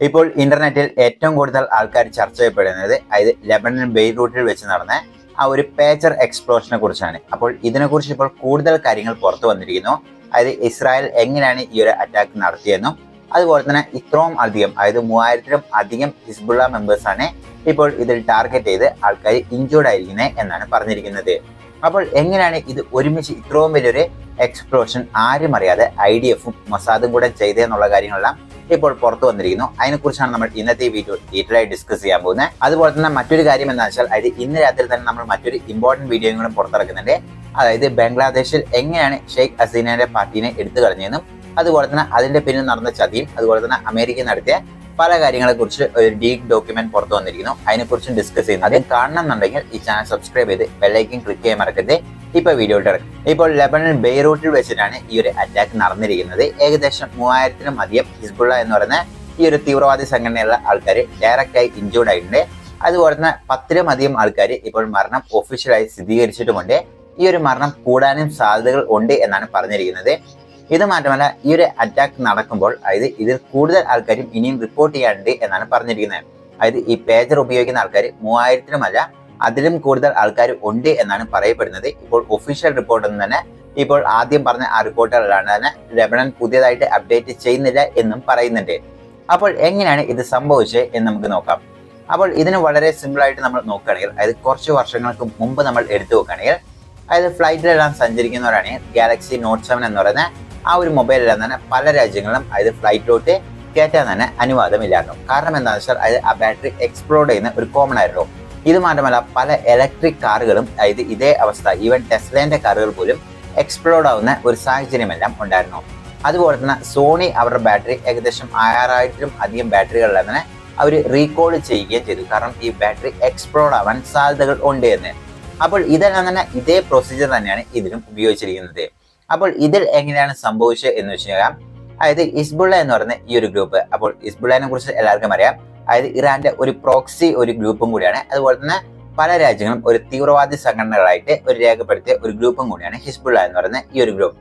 ഇപ്പോൾ ഇന്റർനെറ്റിൽ ഏറ്റവും കൂടുതൽ ആൾക്കാർ ചർച്ച ചെയ്യപ്പെടുന്നത് അതായത് ലെബനൻ ബെയ്റൂട്ടിൽ വെച്ച് നടന്ന ആ ഒരു പേച്ചർ എക്സ്പ്ലോഷനെ കുറിച്ചാണ്. അപ്പോൾ ഇതിനെക്കുറിച്ച് ഇപ്പോൾ കൂടുതൽ കാര്യങ്ങൾ പുറത്തു വന്നിരിക്കുന്നു. അതായത് ഇസ്രായേൽ എങ്ങനെയാണ് ഈ ഒരു അറ്റാക്ക് നടത്തിയെന്നും അതുപോലെ തന്നെ ഇത്രയും അധികം അതായത് മൂവായിരത്തിലും അധികം ഹിസ്ബുള്ള മെമ്പേഴ്സാണ് ഇപ്പോൾ ഇതിൽ ടാർഗറ്റ് ചെയ്ത് ആൾക്കാർ ഇഞ്ചോർഡ് ആയിരിക്കുന്നത് എന്നാണ് പറഞ്ഞിരിക്കുന്നത്. അപ്പോൾ എങ്ങനെയാണ് ഇത് ഒരുമിച്ച് ഇത്രയും വലിയൊരു എക്സ്പ്ലോഷൻ ആരും അറിയാതെ ഐ ഡി എഫും മൊസാദും കൂടെ ചെയ്തതെന്നുള്ള കാര്യങ്ങളെല്ലാം ഇപ്പോൾ പുറത്തു വന്നിരിക്കുന്നു. അതിനെക്കുറിച്ചാണ് നമ്മൾ ഇന്നത്തെ വീഡിയോ ഡീറ്റെയിൽ ആയി ഡിസ്കസ് ചെയ്യാൻ പോകുന്നത്. അതുപോലെ തന്നെ മറ്റൊരു കാര്യം എന്താ വെച്ചാൽ അതായത് ഇന്ന് രാത്രി തന്നെ നമ്മൾ മറ്റൊരു ഇമ്പോർട്ടന്റ് വീഡിയോയും കൂടെ പുറത്തിറക്കുന്നുണ്ട്. അതായത് ബംഗ്ലാദേശിൽ എങ്ങനെയാണ് ഷെയ്ഖ് ഹസീനയുടെ പാർട്ടീനെ എടുത്തു കളഞ്ഞതെന്നും അതുപോലെ തന്നെ അതിന്റെ പിന്നിൽ നടന്ന ചതിയും അതുപോലെ തന്നെ അമേരിക്ക നടത്തിയ പല കാര്യങ്ങളെക്കുറിച്ച് ഒരു ഡീപ് ഡോക്യുമെന്റ് പുറത്തു വന്നിരിക്കുന്നു. അതിനെക്കുറിച്ചും ഡിസ്കസ് ചെയ്യുന്നത് അത് കാണണമെന്നുണ്ടെങ്കിൽ ഈ ചാനൽ സബ്സ്ക്രൈബ് ചെയ്ത് ബെല്ലൈക്കൻ ക്ലിക്ക് ചെയ്യാൻ മറക്കരുത്. ഇപ്പൊ വീഡിയോ ഇറങ്ങും. ഇപ്പോൾ ലെബനൻ ബെയ്റൂട്ടിൽ വെച്ചിട്ടാണ് ഈ ഒരു അറ്റാക്ക് നടന്നിരിക്കുന്നത്. ഏകദേശം മൂവായിരത്തിനും അധികം ഹിസ്ബുള്ള എന്ന് പറയുന്ന ഈ ഒരു തീവ്രവാദി സംഘടനയുള്ള ആൾക്കാർ ഡയറക്റ്റ് ആയി ഇഞ്ചേർഡ് ആയിട്ടുണ്ട്. അതുപോലെ തന്നെ പത്തിലും അധികം ആൾക്കാർ ഇപ്പോൾ മരണം ഒഫീഷ്യലായി സ്ഥിരീകരിച്ചിട്ടുമുണ്ട്. ഈ ഒരു മരണം കൂടാനും സാധ്യതകൾ ഉണ്ട് എന്നാണ് പറഞ്ഞിരിക്കുന്നത്. ഇത് മാത്രമല്ല ഈ ഒരു അറ്റാക്ക് നടക്കുമ്പോൾ അതായത് ഇതിൽ കൂടുതൽ ആൾക്കാരും ഇനിയും റിപ്പോർട്ട് ചെയ്യാനുണ്ട് എന്നാണ് പറഞ്ഞിരിക്കുന്നത്. അതായത് ഈ പേജർ ഉപയോഗിക്കുന്ന ആൾക്കാർ മൂവായിരത്തിലുമല്ല അതിലും കൂടുതൽ ആൾക്കാർ ഉണ്ട് എന്നാണ് പറയപ്പെടുന്നത്. ഇപ്പോൾ ഒഫീഷ്യൽ റിപ്പോർട്ട് തന്നെ ഇപ്പോൾ ആദ്യം പറഞ്ഞ ആ റിപ്പോർട്ടുകളാണ് തന്നെ ലെബനൻ പുതിയതായിട്ട് അപ്ഡേറ്റ് ചെയ്യുന്നില്ല എന്നും പറയുന്നുണ്ട്. അപ്പോൾ എങ്ങനെയാണ് ഇത് സംഭവിച്ചത് എന്ന് നമുക്ക് നോക്കാം. അപ്പോൾ ഇതിന് വളരെ സിമ്പിൾ ആയിട്ട് നമ്മൾ നോക്കുകയാണെങ്കിൽ അതായത് കുറച്ച് വർഷങ്ങൾക്ക് മുമ്പ് നമ്മൾ എടുത്തു നോക്കുകയാണെങ്കിൽ അതായത് ഫ്ലൈറ്റിലെല്ലാം സഞ്ചരിക്കുന്നവരാണ് ഗാലക്സി നോട്ട് സെവൻ എന്ന് പറയുന്ന ആ ഒരു മൊബൈലെല്ലാം തന്നെ പല രാജ്യങ്ങളിലും അതായത് ഫ്ലൈറ്റിലോട്ട് കയറ്റാൻ തന്നെ അനുവാദമില്ലായിരുന്നു. കാരണം എന്താണെന്ന് വെച്ചാൽ അതായത് ആ ബാറ്ററി എക്സ്പ്ലോഡ് ചെയ്യുന്ന ഒരു കോമൺ ആയിരുന്നു. ഇത് മാത്രമല്ല പല ഇലക്ട്രിക് കാറുകളും അതായത് ഇതേ അവസ്ഥ ഈവൻ ടെസ്ലേന്റെ കാറുകൾ പോലും എക്സ്പ്ലോഡ് ആവുന്ന ഒരു സാഹചര്യമെല്ലാം ഉണ്ടായിരുന്നു. അതുപോലെ തന്നെ സോണി അവരുടെ ബാറ്ററി ഏകദേശം ആറായിരത്തിലും അധികം ബാറ്ററികളിൽ തന്നെ അവർ റീകോൾ ചെയ്യുകയും ചെയ്തു. കാരണം ഈ ബാറ്ററി എക്സ്പ്ലോഡ് ആവാൻ സാധ്യതകൾ ഉണ്ട് എന്ന്. അപ്പോൾ ഇതെല്ലാം തന്നെ ഇതേ പ്രൊസീജിയർ തന്നെയാണ് ഇതിലും ഉപയോഗിച്ചിരിക്കുന്നത്. അപ്പോൾ ഇതിൽ എങ്ങനെയാണ് സംഭവിച്ചത് എന്ന് വെച്ച് കഴിഞ്ഞാൽ അതായത് ഇസ്ബുള്ള എന്ന് പറയുന്ന ഈ ഒരു ഗ്രൂപ്പ് അപ്പോൾ ഇസ്ബുള്ളനെ കുറിച്ച് എല്ലാവർക്കും അറിയാം. അതായത് ഇറാന്റെ ഒരു പ്രോക്സി ഒരു ഗ്രൂപ്പും കൂടിയാണ്. അതുപോലെ തന്നെ പല രാജ്യങ്ങളും ഒരു തീവ്രവാദി സംഘടനകളായിട്ട് ഒരു രേഖപ്പെടുത്തിയ ഒരു ഗ്രൂപ്പും കൂടിയാണ് ഹിസ്ബുള്ള എന്ന് പറയുന്ന ഈ ഒരു ഗ്രൂപ്പ്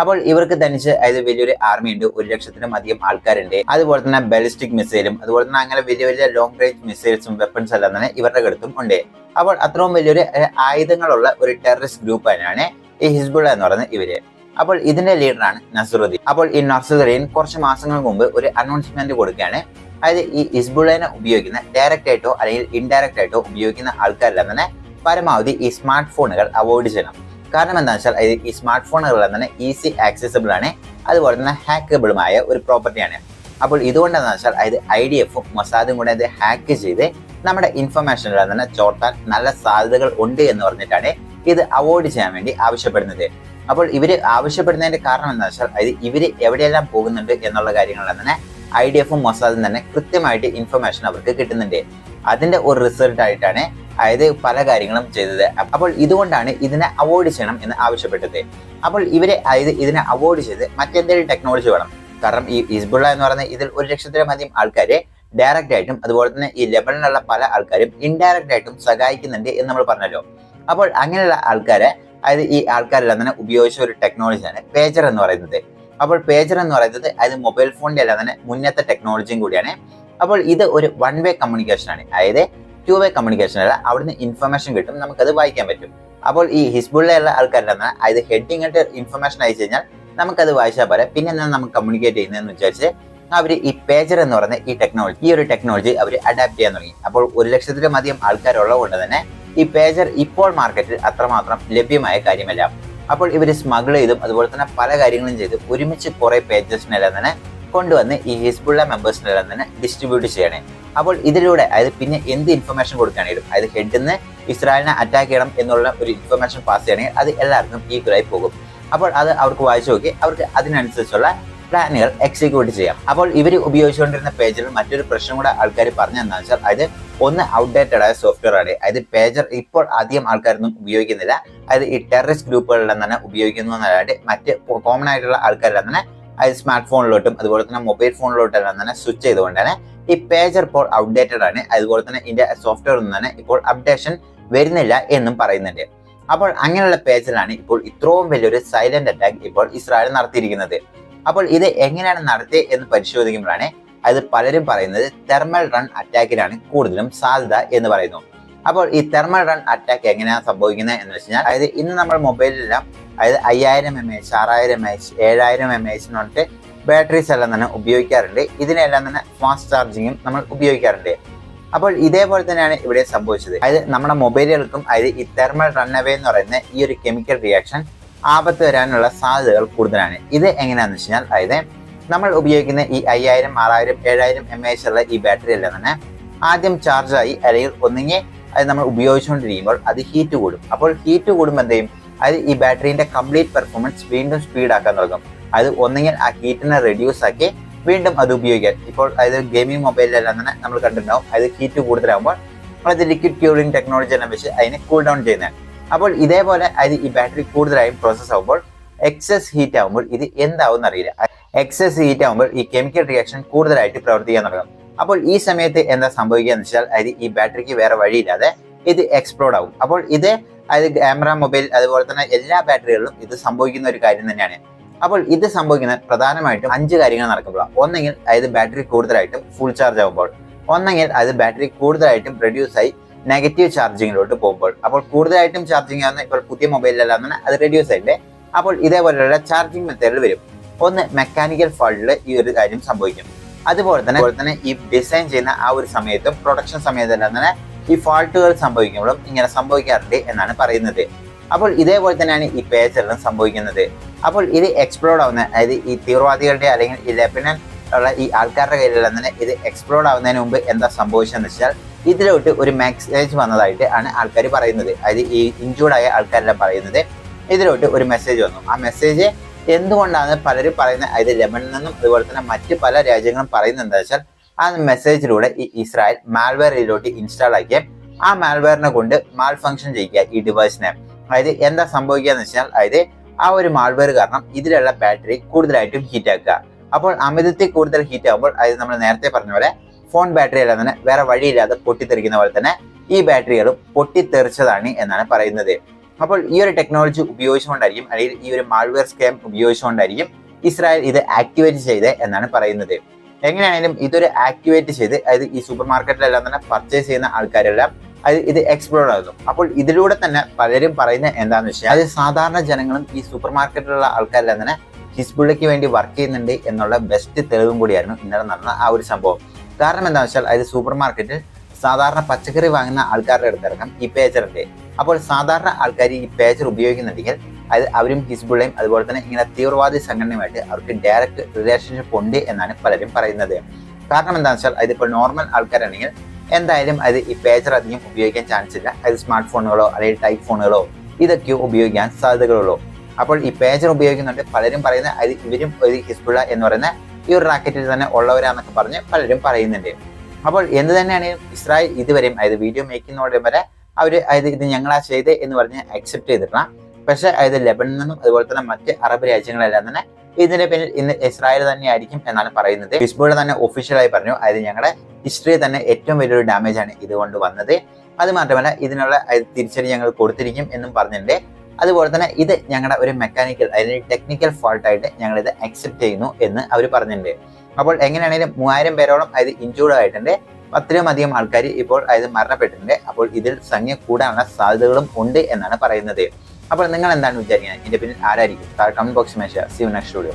അപ്പോൾ ഇവർക്ക് തനിച്ച് അതായത് വലിയൊരു ആർമി ഉണ്ട് ഒരു ലക്ഷത്തിലും അധികം ആൾക്കാരുണ്ട്. അതുപോലെ തന്നെ ബാലിസ്റ്റിക് മിസൈലും അതുപോലെ തന്നെ അങ്ങനെ വലിയ വലിയ ലോങ് റേഞ്ച് മിസൈൽസും വെപ്പൺസ് എല്ലാം തന്നെ ഇവരുടെ അടുത്തും ഉണ്ട്. അപ്പോൾ അത്രയും വലിയൊരു ആയുധങ്ങളുള്ള ഒരു ടെററിസ്റ്റ് ഗ്രൂപ്പ് തന്നെയാണ് ഈ ഹിസ്ബുള്ള എന്ന് പറയുന്ന ഇവർ. അപ്പോൾ ഇതിന്റെ ലീഡറാണ് നസറുദ്ദീൻ അപ്പോൾ ഈ നസറുദ്ദീൻ കുറച്ച് മാസങ്ങൾക്ക് മുമ്പ് ഒരു അനൗൺസ്മെന്റ് കൊടുക്കുകയാണ്. അതായത് ഈ ഇസ്ബുളേനെ ഉപയോഗിക്കുന്ന ഡയറക്റ്റ് ആയിട്ടോ അല്ലെങ്കിൽ ഇൻഡയറക്റ്റ് ആയിട്ടോ ഉപയോഗിക്കുന്ന ആൾക്കാരെല്ലാം തന്നെ പരമാവധി ഈ സ്മാർട്ട് ഫോണുകൾ അവോയ്ഡ് ചെയ്യണം. കാരണം എന്താണെന്ന് വെച്ചാൽ ഈ സ്മാർട്ട് ഫോണുകളെല്ലാം തന്നെ ഈസി ആക്സസിബിൾ ആണ്. അതുപോലെ തന്നെ ഹാക്കബിളുമായ ഒരു പ്രോപ്പർട്ടിയാണ് അപ്പോൾ ഇതുകൊണ്ടെന്ന് വെച്ചാൽ അതായത് ഐ ഡി എഫും മൊസാദും കൂടെ ഇത് ഹാക്ക് ചെയ്ത് നമ്മുടെ ഇൻഫർമേഷനെല്ലാം തന്നെ ചോർത്താൻ നല്ല സാധ്യതകൾ ഉണ്ട് എന്ന് പറഞ്ഞിട്ടാണ് ഇത് അവോയ്ഡ് ചെയ്യാൻ വേണ്ടി ആവശ്യപ്പെടുന്നത്. അപ്പോൾ ഇവർ ആവശ്യപ്പെടുന്നതിന്റെ കാരണം എന്താ വെച്ചാൽ അതായത് ഇവർ എവിടെയെല്ലാം പോകുന്നുണ്ട് എന്നുള്ള കാര്യങ്ങളെല്ലാം തന്നെ ഐ ഡി എഫും മൊസാദും തന്നെ കൃത്യമായിട്ട് ഇൻഫർമേഷൻ അവർക്ക് കിട്ടുന്നുണ്ട്. അതിന്റെ ഒരു റിസൾട്ട് ആയിട്ടാണ് അതായത് പല കാര്യങ്ങളും ചെയ്തത്. അപ്പോൾ ഇതുകൊണ്ടാണ് ഇതിനെ അവോയ്ഡ് ചെയ്യണം എന്ന് ആവശ്യപ്പെട്ടത്. അപ്പോൾ ഇവരെ അതായത് ഇതിനെ അവോയ്ഡ് ചെയ്ത് മറ്റെന്തെങ്കിലും ടെക്നോളജി വേണം. കാരണം ഈ ഹിസ്ബുള്ള എന്ന് പറയുന്ന ഇതിൽ ഒരു ലക്ഷത്തിലധികം ആൾക്കാരെ ഡയറക്റ്റ് ആയിട്ടും അതുപോലെ തന്നെ ഈ ലെബനിലുള്ള പല ആൾക്കാരും ഇൻഡയറക്റ്റ് ആയിട്ടും സഹായിക്കുന്നുണ്ട് എന്ന് നമ്മൾ പറഞ്ഞല്ലോ. അപ്പോൾ അങ്ങനെയുള്ള ആൾക്കാരെ അതായത് ഈ ആൾക്കാരെല്ലാം തന്നെ ഉപയോഗിച്ച ഒരു ടെക്നോളജിയാണ് പേജർ എന്ന് പറയുന്നത്. അപ്പോൾ പേജർ എന്ന് പറയുന്നത് അതായത് മൊബൈൽ ഫോണിന്റെ അല്ല തന്നെ മുന്നത്തെ ടെക്നോളജിയും കൂടിയാണ്. അപ്പോൾ ഇത് ഒരു വൺ വേ കമ്മ്യൂണിക്കേഷൻ ആണ്. അതായത് ടു വേ കമ്മ്യൂണിക്കേഷൻ അല്ല അവിടുന്ന് ഇൻഫർമേഷൻ കിട്ടും നമുക്കത് വായിക്കാൻ പറ്റും. അപ്പോൾ ഈ ഹിസ്ബുള്ള ആൾക്കാരുടെ അതായത് ഹെഡിങ് ആയിട്ട് ഇൻഫർമേഷൻ അയച്ചു കഴിഞ്ഞാൽ നമുക്കത് വായിച്ചാൽ പോലെ പിന്നെ എന്താണ് നമുക്ക് കമ്മ്യൂണിക്കേറ്റ് ചെയ്യുന്നതെന്ന് വിചാരിച്ച് അവർ ഈ പേജർ എന്ന് പറയുന്ന ഈ ടെക്നോളജി ഈ ഒരു ടെക്നോളജി അവർ അഡാപ്റ്റ് ചെയ്യാൻ തുടങ്ങി. അപ്പോൾ ഒരു ലക്ഷത്തിലും അധികം ആൾക്കാരുള്ളത് കൊണ്ട് തന്നെ ഈ പേജർ ഇപ്പോൾ മാർക്കറ്റിൽ അത്രമാത്രം ലഭ്യമായ കാര്യമല്ല. അപ്പോൾ ഇവർ സ്മഗിൾ ചെയ്തും അതുപോലെ തന്നെ പല കാര്യങ്ങളും ചെയ്ത് ഒരുമിച്ച് കുറെ പേജസിനെല്ലാം തന്നെ കൊണ്ടുവന്ന് ഈ ഹിസ്ബുള്ള മെമ്പേഴ്സിനെല്ലാം തന്നെ ഡിസ്ട്രിബ്യൂട്ട് ചെയ്യണേ. അപ്പോൾ ഇതിലൂടെ അതായത് പിന്നെ എന്ത് ഇൻഫർമേഷൻ കൊടുക്കുകയാണെങ്കിലും അതായത് ഹെഡിൽ നിന്ന് ഇസ്രായേലിനെ അറ്റാക്ക് ചെയ്യണം എന്നുള്ള ഒരു ഇൻഫർമേഷൻ പാസ് ചെയ്യണമെങ്കിൽ അത് എല്ലാവർക്കും ഈക്വലായി പോകും. അപ്പോൾ അത് അവർക്ക് വായിച്ചു നോക്കി അവർക്ക് അതിനനുസരിച്ചുള്ള പ്ലാനുകൾ എക്സിക്യൂട്ട് ചെയ്യാം. അപ്പോൾ ഇവർ ഉപയോഗിച്ചുകൊണ്ടിരുന്ന പേജിൽ മറ്റൊരു പ്രശ്നം കൂടെ ആൾക്കാർ പറഞ്ഞു എന്താണെന്ന് വെച്ചാൽ അതായത് ഒന്ന് ഔട്ട്ഡേറ്റഡ് ആയ സോഫ്റ്റ്വെയർ ആണ്. അതായത് പേജർ ഇപ്പോൾ അധികം ആൾക്കാരൊന്നും ഉപയോഗിക്കുന്നില്ല. അതായത് ഈ ടെററിസ്റ്റ് ഗ്രൂപ്പുകളിലും തന്നെ ഉപയോഗിക്കുന്നു എന്നല്ലാണ്ട് മറ്റ് കോമൺ ആയിട്ടുള്ള ആൾക്കാരെല്ലാം തന്നെ അതായത് സ്മാർട്ട് ഫോണിലോട്ടും അതുപോലെ തന്നെ മൊബൈൽ ഫോണിലോട്ടും എല്ലാം തന്നെ സ്വിച്ച് ചെയ്തുകൊണ്ട് തന്നെ ഈ പേജർ ഇപ്പോൾ ഔട്ട്ഡേറ്റഡ് ആണ്. അതുപോലെ തന്നെ ഇതിന്റെ സോഫ്റ്റ്വെയർ ഒന്നും തന്നെ ഇപ്പോൾ അപ്ഡേഷൻ വരുന്നില്ല എന്നും പറയുന്നുണ്ട്. അപ്പോൾ അങ്ങനെയുള്ള പേജിലാണ് ഇപ്പോൾ ഇത്രയും വലിയൊരു സൈലന്റ് അറ്റാക്ക് ഇപ്പോൾ ഇസ്രായേൽ നടത്തിയിരിക്കുന്നത്. അപ്പോൾ ഇത് എങ്ങനെയാണ് നടത്തിയത് എന്ന് പരിശോധിക്കുമ്പോഴാണ് അത് പലരും പറയുന്നത് തെർമൽ റൺ അറ്റാക്കിനാണ് കൂടുതലും സാധ്യത എന്ന് പറയുന്നു. അപ്പോൾ ഈ തെർമൽ റൺ അറ്റാക്ക് എങ്ങനെയാണ് സംഭവിക്കുന്നത് എന്ന് വെച്ച് കഴിഞ്ഞാൽ അതായത് ഇന്ന് നമ്മൾ മൊബൈലിലെല്ലാം അതായത് അയ്യായിരം എം എച്ച് ആറായിരം എം എച്ച് ഏഴായിരം എം എച്ച് എന്ന് പറഞ്ഞിട്ട് ബാറ്ററീസ് എല്ലാം തന്നെ ഉപയോഗിക്കാറുണ്ട്. ഇതിനെല്ലാം തന്നെ ഫാസ്റ്റ് ചാർജിങ്ങും നമ്മൾ ഉപയോഗിക്കാറുണ്ട്. അപ്പോൾ ഇതേപോലെ തന്നെയാണ് ഇവിടെ സംഭവിച്ചത്. അതായത് നമ്മുടെ മൊബൈലുകൾക്കും അതായത് ഈ തെർമൽ റണ്ണവേ എന്ന് പറയുന്ന ഈ ഒരു കെമിക്കൽ റിയാക്ഷൻ ആപത്ത് വരാനുള്ള സാധ്യതകൾ കൂടുതലാണ്. ഇത് എങ്ങനെയാണെന്ന് വെച്ച് കഴിഞ്ഞാൽ അതായത് നമ്മൾ ഉപയോഗിക്കുന്ന ഈ അയ്യായിരം ആറായിരം ഏഴായിരം എം എച്ച് ഉള്ള ഈ ബാറ്ററി എല്ലാം തന്നെ ആദ്യം ചാർജായി അല്ലെങ്കിൽ ഒന്നുകിൽ അത് നമ്മൾ ഉപയോഗിച്ചുകൊണ്ടിരിക്കുമ്പോൾ അത് ഹീറ്റ് കൂടും. അപ്പോൾ ഹീറ്റ് കൂടുമ്പോൾ എന്ത് ചെയ്യും? അത് ഈ ബാറ്ററിന്റെ കംപ്ലീറ്റ് പെർഫോമൻസ് വീണ്ടും സ്പീഡാക്കാൻ തുടങ്ങും. അത് ഒന്നുകിൽ ആ ഹീറ്റിനെ റെഡ്യൂസ് ആക്കി വീണ്ടും അത് ഉപയോഗിക്കാൻ ഇപ്പോൾ അതായത് ഗെയിമിംഗ് മൊബൈലിലെല്ലാം തന്നെ നമ്മൾ കണ്ടിട്ടുണ്ടാവും. അത് ഹീറ്റ് കൂടുതലാകുമ്പോൾ അത് ലിക്വിഡ് ക്യൂറിംഗ് ടെക്നോളജി എല്ലാം വെച്ച് അതിനെ കൂൾ ഡൗൺ ചെയ്യുന്നത് അപ്പോൾ ഇതേപോലെ അത് ഈ ബാറ്ററി കൂടുതലായും പ്രോസസ്സ് ആകുമ്പോൾ എക്സസ് ഹീറ്റ് ആകുമ്പോൾ ഇത് എന്താവും എന്നറിയില്ല എക്സസ് ഹീറ്റ് ആകുമ്പോൾ ഈ കെമിക്കൽ റിയാക്ഷൻ കൂടുതലായിട്ട് പ്രവർത്തിക്കാൻ തുടങ്ങും. അപ്പോൾ ഈ സമയത്ത് എന്താ സംഭവിക്കുക എന്ന് വെച്ചാൽ അതായത് ഈ ബാറ്ററിക്ക് വേറെ വഴിയില്ലാതെ ഇത് എക്സ്പ്ലോഡ് ആവും. അപ്പോൾ ഇത് അതായത് ക്യാമറ മൊബൈൽ അതുപോലെ തന്നെ എല്ലാ ബാറ്ററികളിലും ഇത് സംഭവിക്കുന്ന ഒരു കാര്യം തന്നെയാണ്. അപ്പോൾ ഇത് സംഭവിക്കുന്നത് പ്രധാനമായിട്ടും അഞ്ച് കാര്യങ്ങൾ നടക്കുമ്പോഴാണ്. ഒന്നെങ്കിൽ അതായത് ബാറ്ററി കൂടുതലായിട്ടും ഫുൾ ചാർജ് ആകുമ്പോൾ ഒന്നെങ്കിൽ അത് ബാറ്ററി കൂടുതലായിട്ടും റെഡ്യൂസ് ആയി നെഗറ്റീവ് ചാർജിങ്ങിലോട്ട് പോകുമ്പോൾ. അപ്പോൾ കൂടുതലായിട്ടും ചാർജിങ് ആകുന്ന ഇപ്പോൾ പുതിയ മൊബൈലിലെല്ലാം അത് റെഡ്യൂസ് ആയില്ലേ? അപ്പോൾ ഇതേപോലെയുള്ള ചാർജിങ് മെത്തേഡിൽ വരും. ഒന്ന് മെക്കാനിക്കൽ ഫോൾട്ടിൽ ഈ ഒരു കാര്യം സംഭവിക്കും. അതുപോലെ തന്നെ അതുപോലെ തന്നെ ഈ ഡിസൈൻ ചെയ്യുന്ന ആ ഒരു സമയത്തും പ്രൊഡക്ഷൻ സമയത്തെല്ലാം തന്നെ ഈ ഫാൾട്ടുകൾ സംഭവിക്കുമ്പോഴും ഇങ്ങനെ സംഭവിക്കാറുണ്ട് എന്നാണ് പറയുന്നത്. അപ്പോൾ ഇതേപോലെ തന്നെയാണ് ഈ പേജെല്ലാം സംഭവിക്കുന്നത്. അപ്പോൾ ഇത് എക്സ്പ്ലോഡ് ആവുന്ന അതായത് ഈ തീവ്രവാദികളുടെ അല്ലെങ്കിൽ ഈ ലെബനൻ ഉള്ള ഈ ആൾക്കാരുടെ കയ്യിലെല്ലാം തന്നെ ഇത് എക്സ്പ്ലോഡ് ആവുന്നതിന് മുമ്പ് എന്താ സംഭവിച്ചതെന്ന് വെച്ചാൽ ഇതിലോട്ട് ഒരു മെസ്സേജ് വന്നതായിട്ട് ആണ് ആൾക്കാർ പറയുന്നത്. അതായത് ഈ ഇഞ്ചൂർഡായ ആൾക്കാരെല്ലാം പറയുന്നത്. ഇതിലോട്ട് ഒരു മെസ്സേജ് വന്നു. ആ മെസ്സേജ് എന്തുകൊണ്ടാണ് പലരും പറയുന്നത്? അതായത് ലെബനിൽ നിന്നും അതുപോലെ തന്നെ മറ്റ് പല രാജ്യങ്ങളും പറയുന്നത് എന്താ വെച്ചാൽ ആ മെസ്സേജിലൂടെ ഈ ഇസ്രായേൽ മാൽവെയർ ഇതിലോട്ട് ഇൻസ്റ്റാൾ ആക്കിയ ആ മാൽവെയറിനെ കൊണ്ട് മാൽ ഫംഗ്ഷൻ ചെയ്യിക്കുക ഈ ഡിവൈസിനെ അതായത് എന്താ സംഭവിക്കുക എന്ന് വെച്ചാൽ അതായത് ആ ഒരു മാൾവെയർ കാരണം ഇതിലുള്ള ബാറ്ററി കൂടുതലായിട്ടും ഹീറ്റ് ആക്കുക. അപ്പോൾ അമിതത്തിൽ കൂടുതൽ ഹീറ്റ് ആകുമ്പോൾ അതായത് നമ്മൾ നേരത്തെ പറഞ്ഞ പോലെ ഫോൺ ബാറ്ററി എല്ലാം തന്നെ വേറെ വഴിയില്ലാതെ പൊട്ടിത്തെറിക്കുന്ന പോലെ തന്നെ ഈ ബാറ്ററികളും പൊട്ടിത്തെറിച്ചതാണ് എന്നാണ് പറയുന്നത്. അപ്പോൾ ഈ ഒരു ടെക്നോളജി ഉപയോഗിച്ചുകൊണ്ടായിരിക്കും അല്ലെങ്കിൽ ഈ ഒരു മാൾവെയർ സ്കാം ഉപയോഗിച്ചുകൊണ്ടായിരിക്കും ഇസ്രായേൽ ഇത് ആക്ടിവേറ്റ് ചെയ്ത് എന്നാണ് പറയുന്നത്. എങ്ങനെയാണെങ്കിലും ഇതൊരു ആക്ടിവേറ്റ് ചെയ്ത് അതായത് ഈ സൂപ്പർ മാർക്കറ്റിലെല്ലാം തന്നെ പർച്ചേസ് ചെയ്യുന്ന ആൾക്കാരെല്ലാം അത് ഇത് എക്സ്പ്ലോർ ആകുന്നു. അപ്പോൾ ഇതിലൂടെ തന്നെ പലരും പറയുന്നത് എന്താണെന്ന് വെച്ചാൽ അത് സാധാരണ ജനങ്ങളും ഈ സൂപ്പർ മാർക്കറ്റിലുള്ള ആൾക്കാരെല്ലാം തന്നെ ഹിസ്ബുള്ളയ്ക്ക് വേണ്ടി വർക്ക് ചെയ്യുന്നുണ്ട് എന്നുള്ള ബെസ്റ്റ് തെളിവും കൂടിയായിരുന്നു ഇന്നലെ നടന്ന ആ ഒരു സംഭവം. കാരണം എന്താണെന്ന് വെച്ചാൽ അതായത് സൂപ്പർ മാർക്കറ്റിൽ സാധാരണ പച്ചക്കറി വാങ്ങുന്ന ആൾക്കാരുടെ അടുത്തിറങ്ങാം ഈ ഉണ്ട് അപ്പോൾ സാധാരണ ആൾക്കാർ ഈ പേജർ ഉപയോഗിക്കുന്നുണ്ടെങ്കിൽ അത് അവരും ഹിസ്ബുള്ളയും അതുപോലെ തന്നെ ഇങ്ങനെ തീവ്രവാദി സംഘടനയുമായിട്ട് അവർക്ക് ഡയറക്റ്റ് റിലേഷൻഷിപ്പ് ഉണ്ട് എന്നാണ് പലരും പറയുന്നത്. കാരണം എന്താണെന്ന് വെച്ചാൽ അതിപ്പോൾ നോർമൽ ആൾക്കാരാണെങ്കിൽ എന്തായാലും അത് ഈ പേജർ അധികം ഉപയോഗിക്കാൻ ചാൻസ് ഇല്ല. അത് സ്മാർട്ട് ഫോണുകളോ അല്ലെങ്കിൽ ടൈപ്പ് ഫോണുകളോ ഇതൊക്കെയോ ഉപയോഗിക്കാൻ സാധ്യതകളുള്ളൂ. അപ്പോൾ ഈ പേജർ ഉപയോഗിക്കുന്നുണ്ട്. പലരും പറയുന്നത് അത് ഇവരും ഒരു ഹിസ്ബുള്ള എന്ന് പറയുന്ന ഈ ഒരു റാക്കറ്റിൽ തന്നെ ഉള്ളവരാന്നൊക്കെ പറഞ്ഞ് പലരും പറയുന്നുണ്ട്. അപ്പോൾ എന്ത് തന്നെയാണ് ഇസ്രായേൽ ഇതുവരെയും അതായത് വീഡിയോ മേക്കിങ്ങോടെ വരെ അവർ അതായത് ഇത് ഞങ്ങളാ ചെയ്തേ എന്ന് പറഞ്ഞ് അക്സെപ്റ്റ് ചെയ്തിട്ടില്ല. പക്ഷേ അതായത് ലെബനിൽ നിന്നും അതുപോലെ തന്നെ മറ്റ് അറബ് രാജ്യങ്ങളെല്ലാം തന്നെ ഇതിന്റെ പിന്നിൽ ഇന്ന് ഇസ്രായേൽ തന്നെയായിരിക്കും എന്നാണ് പറയുന്നത്. ഹിസ്ബുള്ള തന്നെ ഒഫീഷ്യലായി പറഞ്ഞു. അതായത് ഞങ്ങളുടെ ഹിസ്റ്ററി തന്നെ ഏറ്റവും വലിയൊരു ഡാമേജ് ആണ് ഇതുകൊണ്ട് വന്നത്. അത് മാത്രമല്ല ഇതിനുള്ള തിരിച്ചടി ഞങ്ങൾ കൊടുത്തിരിക്കും എന്നും പറഞ്ഞിട്ടുണ്ട്. അതുപോലെ തന്നെ ഇത് ഞങ്ങളുടെ ഒരു മെക്കാനിക്കൽ അല്ലെങ്കിൽ ടെക്നിക്കൽ ഫോൾട്ടായിട്ട് ഞങ്ങൾ ഇത് അക്സെപ്റ്റ് ചെയ്യുന്നു എന്ന് അവർ പറഞ്ഞിട്ടുണ്ട്. അപ്പോൾ എങ്ങനെയാണെങ്കിലും മൂവായിരം പേരോളം അതായത് ഇഞ്ചൂർഡ് ആയിട്ടുണ്ട്. പത്തിലും അധികം ആൾക്കാർ ഇപ്പോൾ അതായത് മരണപ്പെട്ടിട്ടുണ്ട്. അപ്പോൾ ഇതിൽ സംഖ്യ കൂടാനുള്ള സാധ്യതകളും ഉണ്ട് എന്നാണ് പറയുന്നത്. അപ്പോൾ നിങ്ങൾ എന്താണ് വിചാരിക്കുന്നത്? ഇതിന്റെ പിന്നിൽ ആരായിരിക്കും? കമന്റ് ബോക്സ് മേശ സിവനാ സ്റ്റുഡിയോ